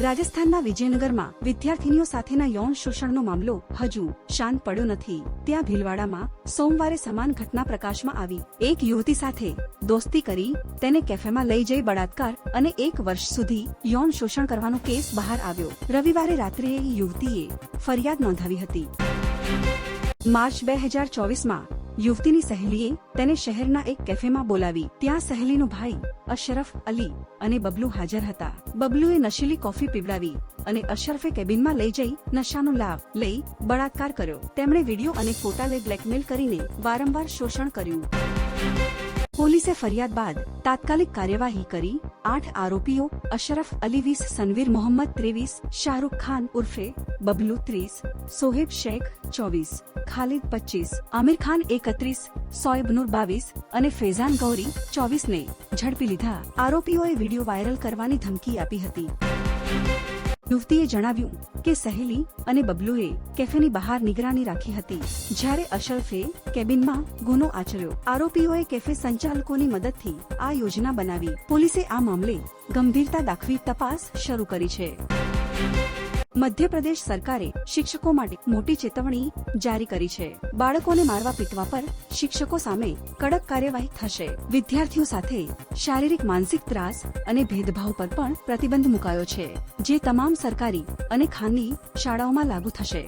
રાજસ્થાનના વિજયનગરમાં વિદ્યાર્થીનીઓ સાથેના યૌન શોષણનો મામલો હજુ શાંત પડ્યો નથી. ત્યાં ભીલવાડામાં સોમવારે સમાન ઘટના પ્રકાશમાં આવી. એક યુવતી સાથે દોસ્તી કરી, તેને કેફેમાં લઈ જઈ બળાત્કાર અને એક વર્ષ સુધી યૌન શોષણ કરવાનો કેસ બહાર આવ્યો. રવિવારે રાત્રે યુવતીએ ફરિયાદ નોંધાવી હતી. માર્ચ બે હજાર ચોવીસમાં યુવતીની સહેલીએ તેને શહેરના એક કેફેમાં બોલાવી. ત્યાં સહેલીનો ભાઈ, અશરફ અલી અને બબલુ હાજર હતા. બબલુએ નશીલી કોફી પીવડાવી અને અશરફે કેબિનમાં લઈ જઈ નશાનો લાભ લઈ બળાત્કાર કર્યો. તેમણે વીડિયો અને ફોટા લઈ બ્લેકમેલ કરીને વારંવાર શોષણ કર્યું. પોલીસે ફરિયાદ બાદ તાત્કાલિક કાર્યવાહી કરી, આઠ આરોપીઓ, અશરફ અલી વીસ, સનવીર મોહમ્મદ ત્રેવીસ, શાહરૂખ ખાન ઉર્ફે બબલુ ત્રીસ, સોહેબ શેખ ચોવીસ, ખાલિદ પચીસ આમિર ખાન એકત્રીસ, સોએબ નૂર બાવીસ અને ફેઝાન ગૌરી ચોવીસને ઝડપી લીધા. આરોપીઓએ વીડિયો વાયરલ કરવાની ધમકી આપી હતી. યુવતીએ જણાવ્યું કે સહેલી અને બબલુએ કેફેની બહાર નિગરાની રાખી હતી. જ્યારે અશરફે કેબિનમાં ગુનો આચર્યો. આરોપીઓએ કેફે સંચાલકોની મદદથી આ યોજના બનાવી. પોલીસે આ મામલે ગંભીરતા દાખવી તપાસ શરૂ કરી છે. મધ્યપ્રદેશ સરકારે શિક્ષકો માટે મોટી ચેતવણી જારી કરી છે. બાળકોને મારવા પીટવા પર શિક્ષકો સામે કડક કાર્યવાહી થશે. વિદ્યાર્થીઓ સાથે શારીરિક માનસિક ત્રાસ અને ભેદભાવ પર પણ પ્રતિબંધ મુકાયો છે, જે તમામ સરકારી અને ખાનગી શાળાઓમાં લાગુ થશે.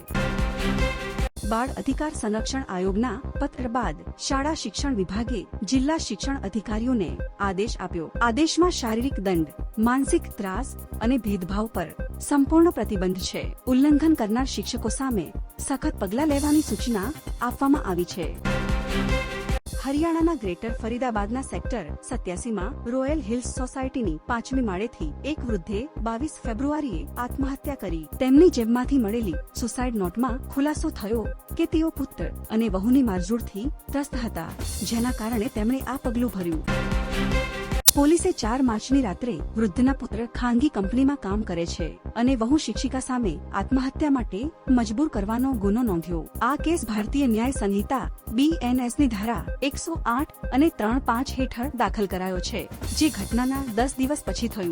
બાળ અધિકાર સંરક્ષણ આયોગના પત્ર બાદ શાળા શિક્ષણ વિભાગે જિલ્લા શિક્ષણ અધિકારીઓને આદેશ આપ્યો. આદેશમાં શારીરિક દંડ, માનસિક ત્રાસ અને ભેદભાવ પર સંપૂર્ણ પ્રતિબંધ છે. ઉલ્લંઘન કરનાર શિક્ષકો સામે સખત પગલાં લેવાની સૂચના આપવામાં આવી છે. હરિયાણાના ગ્રેટર ફરીદાબાદના સેક્ટર સત્યાસીમાં રોયલ હિલ્સ સોસાયટીની પાંચમી માળેથી એક વૃદ્ધે બાવીસ ફેબ્રુઆરીએ આત્મહત્યા કરી. તેમની જેબમાંથી મળેલી સુસાઇડ નોટમાં ખુલાસો થયો કે તેઓ પુત્ર અને વહુની મારઝૂડથી ત્રસ્ત હતા, જેના કારણે તેમણે આ પગલું ભર્યું. પોલીસે ચાર માર્ચની રાત્રે વૃદ્ધના પુત્ર ખાનગી કંપનીમાં કામ કરે છે અને વહુ શિક્ષિકા સામે આત્મહત્યા માટે મજબૂર કરવાનો ગુનો નોંધ્યો. આ કેસ ભારતીય ન્યાય સંહિતા બીએનએસની ધારા એકસો આઠ અને ત્રણ પાંચ હેઠળ દાખલ કરાયો છે, જે ઘટનાના દસ દિવસ પછી થયું.